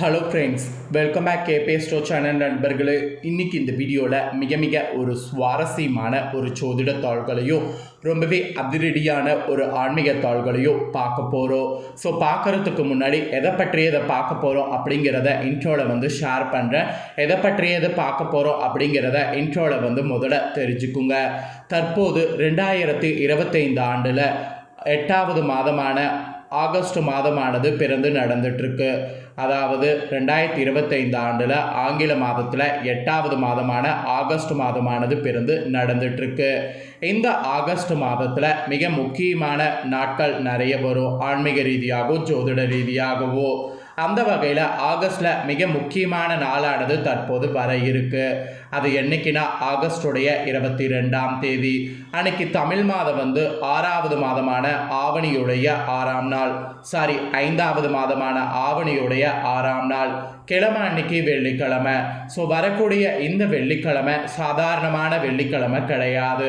Hello friends welcome back கேபே ஸ்டோ channel நண்பர்களே. இன்னைக்கு இந்த வீடியோவில் மிக மிக ஒரு சுவாரஸ்யமான ஒரு சோதிட தாள்களையும் ரொம்பவே அதிரடியான ஒரு ஆன்மீக தாள்களையும் பார்க்க போகிறோம் ஸோ பார்க்கறதுக்கு முன்னாடி எதை பற்றியதை பார்க்க போகிறோம் அப்படிங்கிறத இன்ட்ரோவில் வந்து ஷேர் பண்ணுறேன் எதை பற்றியதை பார்க்க போகிறோம் அப்படிங்கிறத இன்ட்ரோவில் வந்து முதல்ல தெரிஞ்சுக்குங்க. தற்போது ரெண்டாயிரத்தி இருபத்தைந்து ஆண்டில் எட்டாவது மாதமான ஆகஸ்ட் மாதமானது பிறந்து நடந்துட்டுருக்கு அதாவது ரெண்டாயிரத்தி இருபத்தைந்து ஆண்டில் ஆங்கில மாதத்தில் எட்டாவது மாதமான ஆகஸ்ட் மாதமானது பிறந்து நடந்துட்டுருக்கு. இந்த ஆகஸ்ட் மாதத்தில் மிக முக்கியமான நாட்கள் நிறைய வரும். ஆன்மீக ரீதியாகவோ ஜோதிட ரீதியாகவோ. அந்த வகையில் ஆகஸ்டில் மிக முக்கியமான நாளானது தற்போது வர இருக்குது அது என்னைக்குன்னா ஆகஸ்டுடைய இருபத்தி ரெண்டாம் தேதி. அன்னைக்கு தமிழ் மாதம் வந்து ஆறாவது மாதமான ஆவணியுடைய ஆறாம் நாள். சாரி ஐந்தாவது மாதமான ஆவணியுடைய ஆறாம் நாள். கிழமை அன்னைக்கு வெள்ளிக்கிழமை. ஸோ வரக்கூடிய இந்த வெள்ளிக்கிழமை சாதாரணமான வெள்ளிக்கிழமை கிடையாது.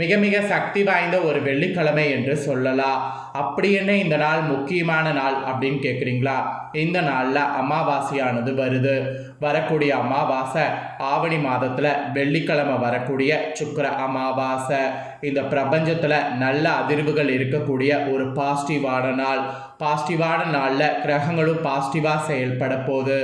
மிக மிக சக்தி வாய்ந்த ஒரு வெள்ளிக்கிழமை என்று சொல்லலாம். அப்படி என்ன இந்த நாள் முக்கியமான நாள் அப்படின்னு கேட்குறீங்களா இந்த நாளில் அமாவாசையானது வருது. வரக்கூடிய அமாவாசை ஆவணி மாதத்தில் வெள்ளிக்கிழமை வரக்கூடிய சுக்கர அமாவாசை. இந்த பிரபஞ்சத்தில் நல்ல அதிர்வுகள் இருக்கக்கூடிய ஒரு பாசிட்டிவான நாள். பாசிட்டிவான நாளில் கிரகங்களும் பாசிட்டிவாக செயல்பட போகுது.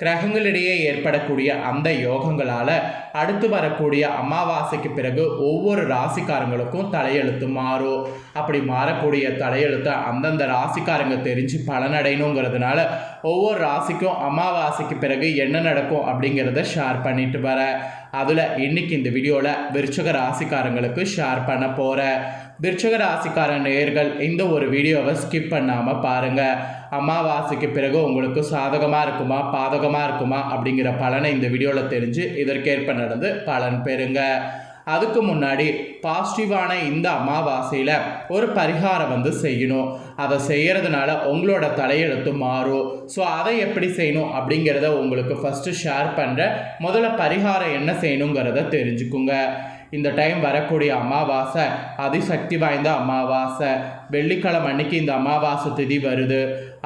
கிரகங்களிடையே ஏற்படக்கூடிய அந்த யோகங்களால் அடுத்து வரக்கூடிய அமாவாசைக்கு பிறகு ஒவ்வொரு ராசிக்காரங்களுக்கும் தலையெழுத்து மாறும். அப்படி மாறக்கூடிய தலையெழுத்தை அந்தந்த ராசிக்காரங்க தெரிஞ்சு பலனடையணுங்கிறதுனால ஒவ்வொரு ராசிக்கும் அமாவாசைக்கு பிறகு என்ன நடக்கும் அப்படிங்கிறத ஷேர் பண்ணிட்டு வரேன் அதில் இன்னைக்கு இந்த வீடியோவில் விருச்சக ராசிக்காரங்களுக்கு ஷேர் பண்ண போகிறேன் விருச்சக ராசிக்கார நேர்கள் இந்த ஒரு வீடியோவை ஸ்கிப் பண்ணாமல் பாருங்கள் அமாவாசைக்கு பிறகு உங்களுக்கு சாதகமாக இருக்குமா பாதகமாக இருக்குமா அப்படிங்கிற பலனை இந்த வீடியோவில் தெரிஞ்சு இதற்கேற்ப நடந்து பலன் பெறுங்க. அதுக்கு முன்னாடி பாசிட்டிவான இந்த அமாவாசையில் ஒரு பரிகாரம் வந்து செய்யணும். அதை செய்கிறதுனால உங்களோட தலையெழுத்து மாறும். ஸோ அதை எப்படி செய்யணும் அப்படிங்கிறத உங்களுக்கு ஃபஸ்ட்டு ஷேர் பண்ணுறேன் முதல்ல பரிகாரம் என்ன செய்யணுங்கிறத தெரிஞ்சுக்குங்க. இந்த டைம் வரக்கூடிய அமாவாசை அதிசக்தி வாய்ந்த அமாவாசை வெள்ளிக்கிழமை அன்னைக்கு இந்த அமாவாசை திதி வருது.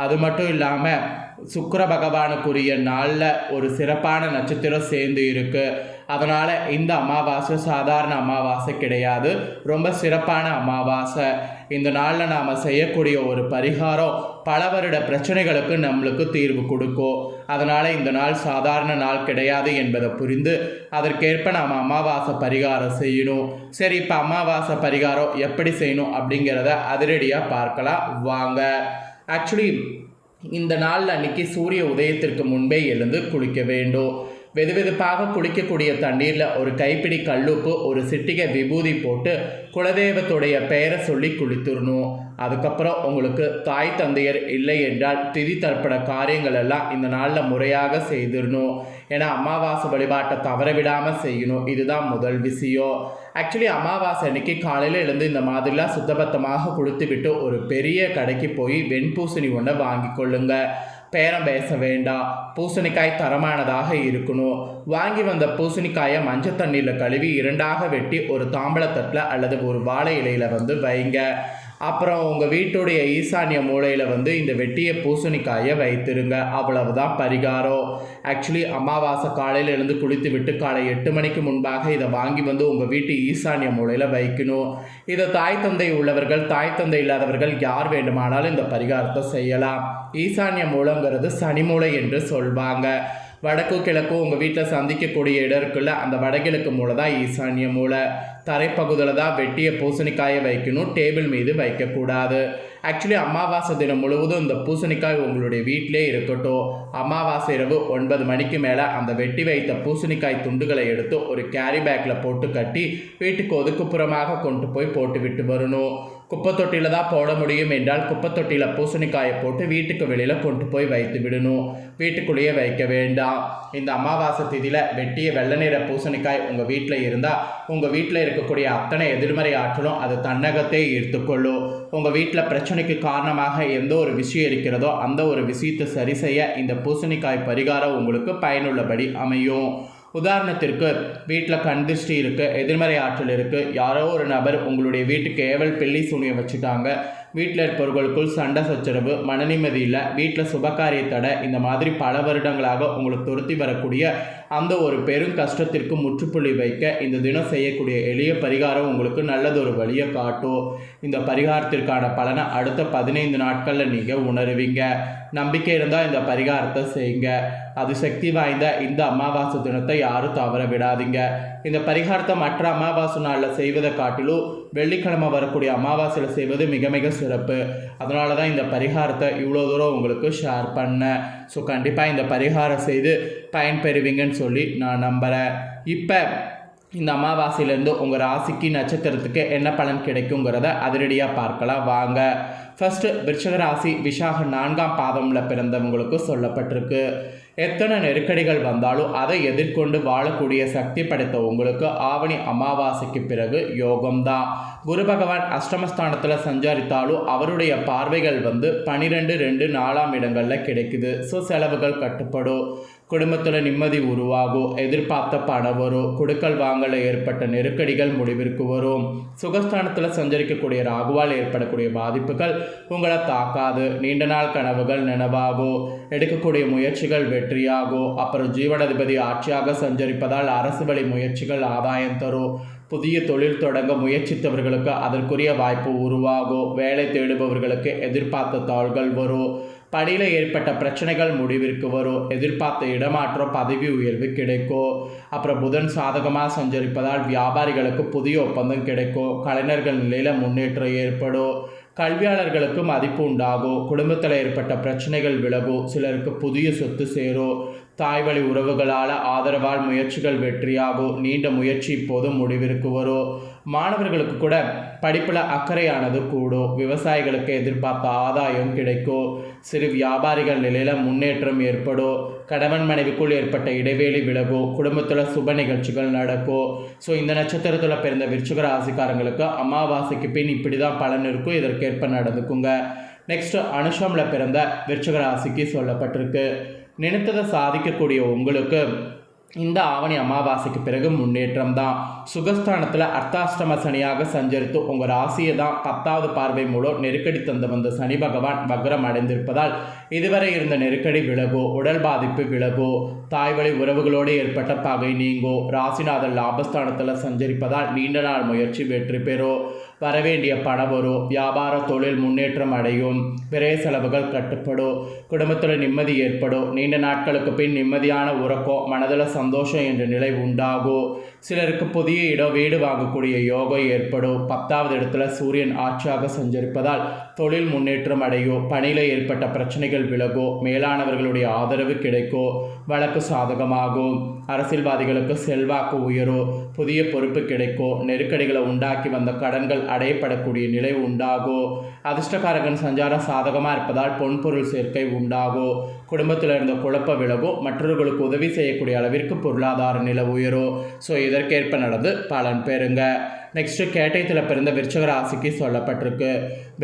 அது மட்டும் இல்லாமல் சுக்கர பகவானுக்குரிய நாளில் ஒரு சிறப்பான நட்சத்திரம் சேர்ந்து இருக்குது அதனால் இந்த அமாவாசை சாதாரண அமாவாசை கிடையாது. ரொம்ப சிறப்பான அமாவாசை. இந்த நாளில் நாம் செய்யக்கூடிய ஒரு பரிகாரம் பல வருட பிரச்சனைகளுக்கு நம்மளுக்கு தீர்வு கொடுக்கும். அதனால் இந்த நாள் சாதாரண நாள் கிடையாது என்பதை புரிந்து அதற்கேற்ப நாம் அமாவாசை பரிகாரம் செய்யணும். சரி இப்போ அமாவாசை பரிகாரம் எப்படி செய்யணும் அப்படிங்கிறத அதிரடியாக பார்க்கலாம். வாங்க. ஆக்சுவலி இந்த நாளில் அன்றைக்கி சூரிய உதயத்திற்கு முன்பே எழுந்து குளிக்க வேண்டும். வெதுவெதுப்பாக குடிக்கக்கூடிய குளிக்கக்கூடிய தண்ணீரில் ஒரு கைப்பிடி கல்லுப்பு ஒரு சிட்டிகை விபூதி போட்டு குலதெய்வத்துடைய பெயரை சொல்லி குளித்துடணும். அதுக்கப்புறம் உங்களுக்கு தாய் தந்தையர் இல்லை என்றால் திதி தற்பட காரியங்கள் எல்லாம் இந்த நாளில் முறையாக செய்திடணும். ஏன்னா அமாவாசை வழிபாட்டை தவற விடாமல் செய்யணும். இதுதான் முதல் விஷயம். ஆக்சுவலி அமாவாசை அன்னைக்கு காலையில் எழுந்து இந்த மாதிரிலாம் சுத்தபத்தமாக கொடுத்து விட்டு ஒரு பெரிய கடைக்கு போய் வெண்பூசணி ஒன்றை வாங்கி கொள்ளுங்கள் பேரம் பேச வேண்டாம் பூசணிக்காய் தரமானதாக இருக்கணும் வாங்கி வந்த பூசணிக்காயை மஞ்சள் தண்ணியில் கழுவி இரண்டாக வெட்டி ஒரு தாம்பளத்தட்டில் அல்லது ஒரு வாழை இலையில் வந்து வைங்க. அப்புறம் உங்கள் வீட்டுடைய ஈசானிய மூலையில் வந்து இந்த வெட்டிய பூசணிக்காயை வைத்திருங்க. அவ்வளவுதான் பரிகாரம். ஆக்சுவலி அமாவாசை காலையில் எழுந்து குளித்து விட்டு காலை எட்டு மணிக்கு முன்பாக இதை வாங்கி வந்து உங்கள் வீட்டு ஈசானிய மூலையில் வைக்கணும். இதை தாய் தந்தை உள்ளவர்கள் தாய் தந்தை இல்லாதவர்கள் யார் வேண்டுமானாலும் இந்த பரிகாரத்தை செய்யலாம். ஈசானிய மூலங்கிறது சனி மூலை என்று சொல்வாங்க. வடக்கு கிழக்கு உங்கள் வீட்டில் சந்திக்கக்கூடிய இடம் இருக்குல்ல அந்த வடகிழக்கு மூலை தான் ஈசானிய மூளை. தரைப்பகுதியில் தான் வெட்டிய பூசணிக்காயை வைக்கணும் டேபிள் மீது வைக்கக்கூடாது. ஆக்சுவலி அமாவாசை தினம் முழுவதும் இந்த பூசணிக்காய் உங்களுடைய வீட்டிலே இருக்கட்டும். அமாவாசை இரவு ஒன்பது மணிக்கு மேலே அந்த வெட்டி வைத்த பூசணிக்காய் துண்டுகளை எடுத்து ஒரு கேரி பேக்கில் போட்டு கட்டி வீட்டுக்கு ஒதுக்குப்புறமாக கொண்டு போய் போட்டு விட்டு வரணும். குப்பத்தொட்டியில் தான் போட முடியும் என்றால் குப்பத்தொட்டியில் பூசணிக்காயை போட்டு வீட்டுக்கு வெளியில் கொண்டு போய் வைத்து விடணும். வீட்டுக்குள்ளேயே வைக்க வேண்டாம். இந்த அமாவாசை திதியில் வெட்டிய வெள்ளை நிற பூசணிக்காய் உங்கள் வீட்டில் இருந்தால் உங்கள் வீட்டில் இருக்கக்கூடிய அத்தனை எதிர்மறை ஆற்றலும் அது தன்னகத்தை ஈர்த்துக்கொள்ளும் உங்கள் வீட்டில் பிரச்சனைக்கு காரணமாக எந்த ஒரு விஷயம் இருக்கிறதோ அந்த ஒரு விஷயத்தை சரி செய்ய இந்த பூசணிக்காய் பரிகாரம் உங்களுக்கு பயனுள்ளபடி அமையும். உதாரணத்திற்கு வீட்டில் கண் திருஷ்டி இருக்குது எதிர்மறை ஆற்றல் இருக்குது யாரோ ஒரு நபர் உங்களுடைய வீட்டுக்கு ஏவல் பில்லி சூனியம் வச்சுட்டாங்க வீட்டில் இருப்பவர்களுக்குள் சண்டை சச்சரவு மனநிம்மதியில் இல்லை வீட்டில் சுபகாரியத்தடை இந்த மாதிரி பல வருடங்களாக உங்களுக்கு துரத்தி வரக்கூடிய அந்த ஒரு பெரும் கஷ்டத்திற்கு முற்றுப்புள்ளி வைக்க இந்த தினம் செய்யக்கூடிய எளிய பரிகாரம் உங்களுக்கு நல்லதொரு வழியை காட்டும். இந்த பரிகாரத்திற்கான பலனை அடுத்த பதினைந்து நாட்களில் நீங்கள் உணருவீங்க. நம்பிக்கை இருந்தால் இந்த பரிகாரத்தை செய்யுங்க. அது சக்தி வாய்ந்த இந்த அமாவாசை தினத்தை யாரும் தவற விடாதீங்க. இந்த பரிகாரத்தை மற்ற அமாவாசை நாளில் செய்வதை காட்டிலும் வெள்ளிக்கிழமை வரக்கூடிய அமாவாசையில் செய்வது மிக மிக சிறப்பு. அதனால தான் இந்த பரிகாரத்தை இவ்வளோ தூரம் உங்களுக்கு ஷேர் பண்ணேன். ஸோ கண்டிப்பாக இந்த பரிகாரம் செய்து பயன்பெறுவீங்கன்னு சொல்லி நான் நம்புகிறேன் இப்போ இந்த அமாவாசையிலேருந்து உங்கள் ராசிக்கு நட்சத்திரத்துக்கு என்ன பலன் கிடைக்குங்கிறத அதிரடியாக பார்க்கலாம். வாங்க. ஃபஸ்ட்டு விருச்சக ராசி விஷாக நான்காம் பாதமில் பிறந்தவங்களுக்கு சொல்லப்பட்டிருக்கு. எத்தனை நெருக்கடிகள் வந்தாலும் அதை எதிர்கொண்டு வாழக்கூடிய சக்தி படைத்த உங்களுக்கு ஆவணி அமாவாசைக்கு பிறகு யோகம்தான். குரு பகவான் அஷ்டமஸ்தானத்தில் சஞ்சாரித்தாலும் அவருடைய பார்வைகள் வந்து பனிரெண்டு ரெண்டு நாலாம் இடங்களில் கிடைக்குது. ஸோ செலவுகள் கட்டுப்படும். குடும்பத்தில் நிம்மதி உருவாகும். எதிர்பார்த்த பணம் வரும். கொடுக்கல் வாங்கல ஏற்பட்ட நெருக்கடிகள் முடிவிற்கு வரும். சுகஸ்தானத்தில் சஞ்சரிக்கக்கூடிய ராகுவால் ஏற்படக்கூடிய பாதிப்புகள் உங்களை தாக்காது. நீண்ட நாள் கனவுகள் நினைவாகும். எடுக்கக்கூடிய முயற்சிகள் வெற்றியாகும். அப்புறம் ஜீவனாதிபதி ஆட்சியாக சஞ்சரிப்பதால் அரசு வழி முயற்சிகள் ஆதாயம் தரும். புதிய தொழில் தொடங்க முயற்சித்தவர்களுக்கு அதற்குரிய வாய்ப்பு உருவாகும். வேலை தேடுபவர்களுக்கு எதிர்பார்த்த தாள்கள் வரும். பணியில் ஏற்பட்ட பிரச்சனைகள் முடிவிற்கு வரும். எதிர்பார்த்த இடமாற்றம் பதவி உயர்வு கிடைக்கும். அப்புறம் புதன் சாதகமாக சஞ்சரிப்பதால் வியாபாரிகளுக்கு புதிய ஒப்பந்தம் கிடைக்கும். கலைஞர்கள் நிலையில் முன்னேற்றம் ஏற்படும். கல்வியாளர்களுக்கு மதிப்பு உண்டாகும். குடும்பத்தில் ஏற்பட்ட பிரச்சனைகள் விலகும். சிலருக்கு புதிய சொத்து சேரும். தாய்வழி உறவுகளால் ஆதரவால் முயற்சிகள் வெற்றியாகும் நீண்ட முயற்சி இப்போது முடிவிற்கு வரும் மாணவர்களுக்கு கூட படிப்பில் அக்கறையானது கூடும் விவசாயிகளுக்கு எதிர்பார்த்த ஆதாயம் கிடைக்கும் சிறு வியாபாரிகள் நிலையில் முன்னேற்றம் ஏற்படும் கணவன் மனைவிக்குள் ஏற்பட்ட இடைவேளை விலகும் குடும்பத்தில் சுப நிகழ்ச்சிகள் நடக்கும் ஸோ இந்த நட்சத்திரத்தில் பிறந்த விருச்சிக ராசிக்காரங்களுக்கு அமாவாசைக்கு பின் இப்படி தான் பலன் இருக்கும். இதற்கேற்ப நடந்துக்குங்க. நெக்ஸ்ட் அனுஷமில் பிறந்த விருச்சிக ராசிக்கு சொல்லப்பட்டிருக்கு. நினைத்ததை சாதிக்கக்கூடிய உங்களுக்கு இந்த ஆவணி அமாவாசைக்கு பிறகு முன்னேற்றம் தான் சுகஸ்தானத்தில் அர்த்தாஷ்டம சனியாக சஞ்சரித்து உங்கள் ராசியை தான் பத்தாவது பார்வை மூலம் நெருக்கடி தந்து வந்த சனி பகவான் வக்ரம் அடைந்திருப்பதால் இதுவரை இருந்த நெருக்கடி விலகோ உடல் பாதிப்பு விலகோ தாய்வழி உறவுகளோடு ஏற்பட்ட பகை நீங்கோ ராசிநாதன் லாபஸ்தானத்தில் சஞ்சரிப்பதால் நீண்ட நாள் முயற்சி வெற்றி பெறும் வரவேண்டிய பணம் வரும் வியாபார தொழில் முன்னேற்றம் அடையும். விரைய செலவுகள் கட்டுப்படும். குடும்பத்தில் நிம்மதி ஏற்படும். நீண்ட நாட்களுக்கு பின் நிம்மதியான உறக்கம் மனதில் சந்தோஷம் என்ற நிலை உண்டாகும். சிலருக்கு புதிய இடம் வீடு வாங்கக்கூடிய யோகம் ஏற்படும். பத்தாவது இடத்துல சூரியன் ஆட்சியாக சஞ்சரிப்பதால் தொழில் முன்னேற்றம் அடையும். பணியில் ஏற்பட்ட பிரச்சனைகள் விலகும். மேலானவர்களுடைய ஆதரவு கிடைக்கும். வழக்கு சாதகமாகும். அரசியல்வாதிகளுக்கு செல்வாக்கு உயரும். புதிய பொறுப்பு கிடைக்கோ நெருக்கடிகளை உண்டாக்கி வந்த கடன்கள் அடையப்படக்கூடிய நிலை உண்டாகும் அதிர்ஷ்டக்காரகன் சஞ்சாரம் சாதகமாக இருப்பதால் பொன்பொருள் சேர்க்கை உண்டாகும் குடும்பத்தில் இருந்த குழப்ப விலகோ மற்றவர்களுக்கு உதவி செய்யக்கூடிய அளவிற்கு பொருளாதார நிலை உயரும் ஸோ இதற்கேற்ப நடந்து பலன் பெறுங்க. நெக்ஸ்ட்டு கேட்டயத்தில் பிறந்த விருச்சக ராசிக்கு சொல்லப்பட்டிருக்கு.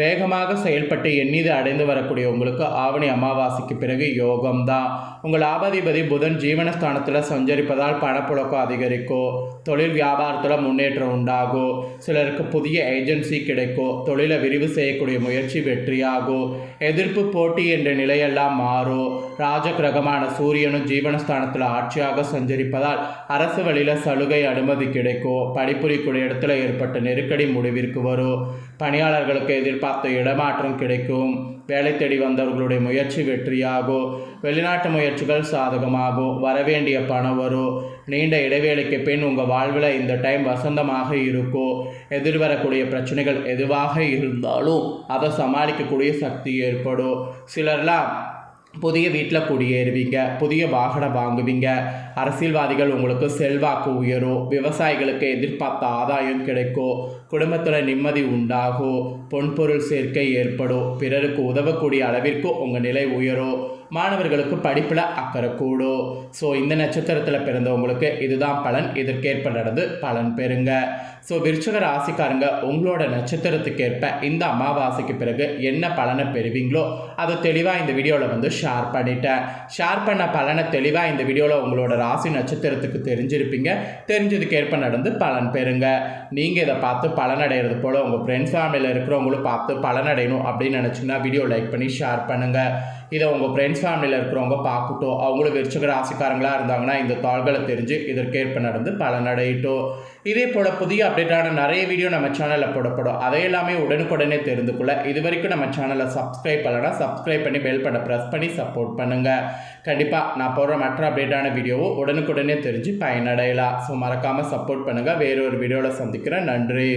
வேகமாக செயல்பட்டு எண்ணிது அடைந்து வரக்கூடிய உங்களுக்கு ஆவணி அமாவாசைக்கு பிறகு யோகம் தான் உங்கள் லாபாதிபதி புதன் ஜீவனஸ்தானத்தில் சஞ்சரிப்பதால் பணப்புழக்கம் அதிகரிக்கும். தொழில் வியாபாரத்தில் முன்னேற்றம் உண்டாகும். சிலருக்கு புதிய ஏஜென்சி கிடைக்கும். தொழிலை விரிவு செய்யக்கூடிய முயற்சி வெற்றியாகும். எதிர்ப்பு போட்டி என்ற நிலையெல்லாம் மாறும். ராஜகிரகமான சூரியனும் ஜீவனஸ்தானத்தில் ஆட்சியாக சஞ்சரிப்பதால் அரசு வழியில் சலுகை அனுமதி கிடைக்கும். படிப்புரிக்கூடிய இடத்துல ஏற்பட்ட நெருக்கடி முடிவிற்கு வரும். பணியாளர்களுக்கு எதிர்பார்த்த இடமாற்றம் கிடைக்கும். வேலை தேடி வந்தவர்களுடைய முயற்சி வெற்றியாகும். வெளிநாட்டு முயற்சிகள் சாதகமாகும். வரவேண்டிய பணம் வரும். நீண்ட இடைவேளைக்கு பின் உங்கள் வாழ்வில் இந்த டைம் வசந்தமாக இருக்கும். எதிர்வரக்கூடிய பிரச்சனைகள் எதுவாக இருந்தாலும் அதை சமாளிக்கக்கூடிய சக்தி ஏற்படும். சிலர்லாம் புதிய வீட்டில் குடியேறுவீங்க புதிய வாகனம் வாங்குவீங்க. அரசியல்வாதிகள் உங்களுக்கு செல்வாக்கு உயரும். விவசாயிகளுக்கு எதிர்பார்த்த ஆதாயம் கிடைக்கும். குடும்பத்தில் நிம்மதி உண்டாகும். பொன்பொருள் சேர்க்கை ஏற்படும். பிறருக்கு உதவக்கூடிய அளவிற்கு உங்கள் நிலை உயரும். மாணவர்களுக்கு படிப்பில் அக்கறை கூடும். ஸோ இந்த நட்சத்திரத்தில் பிறந்தவங்களுக்கு இதுதான் பலன். இதற்கேற்ப நடந்து பலன் பெறுங்க. ஸோ விருச்சக ராசிக்காரங்க உங்களோட நட்சத்திரத்துக்கேற்ப இந்த அமாவாசைக்கு பிறகு என்ன பலனை பெறுவீங்களோ அதை தெளிவாக இந்த வீடியோவில் வந்து ஷேர் பண்ணிட்டேன். ஷேர் பண்ண பலனை தெளிவாக இந்த வீடியோவில் உங்களோட ராசி நட்சத்திரத்துக்கு தெரிஞ்சிருப்பீங்க. தெரிஞ்சதுக்கேற்ப நடந்து பலன் பெறுங்க. நீங்கள் இதை பார்த்து பலனடைகிறது போல் உங்கள் ஃப்ரெண்ட்ஸ் ஃபேமிலியில் இருக்கிறவங்க அவங்களும் பார்த்து பலனடையணும் அப்படின்னு நினச்சிங்கன்னா வீடியோ லைக் பண்ணி ஷேர் பண்ணுங்கள் இதை உங்கள் ஃப்ரெண்ட்ஸ் ஃபேமிலியில் இருக்கிறவங்க பார்க்கட்டும் அவங்களும் விருச்சக ராசிக்காரங்களாக இருந்தாங்கன்னா இந்த தாள்களை தெரிஞ்சு இதற்கேற்ப நடந்து பலனடையட்டும். இதே போல் புதிய அப்டேட்டான நிறைய வீடியோ நம்ம சேனலில் போடப்படும். அதை எல்லாமே உடனுக்குடனே தெரிந்து கொள்ள இது வரைக்கும் நம்ம சேனலை சப்ஸ்கிரைப் பண்ணலன்னா சப்ஸ்கிரைப் பண்ணி பெல் பண்ண ப்ரெஸ் பண்ணி சப்போர்ட் பண்ணுங்கள் கண்டிப்பாக நான் போடுற மற்ற அப்டேட்டான வீடியோவும் உடனுக்குடனே தெரிஞ்சு பயனடையலாம். ஸோ மறக்காமல் சப்போர்ட் பண்ணுங்கள் வேறொரு வீடியோவில் சந்திக்கிறேன். நன்றி.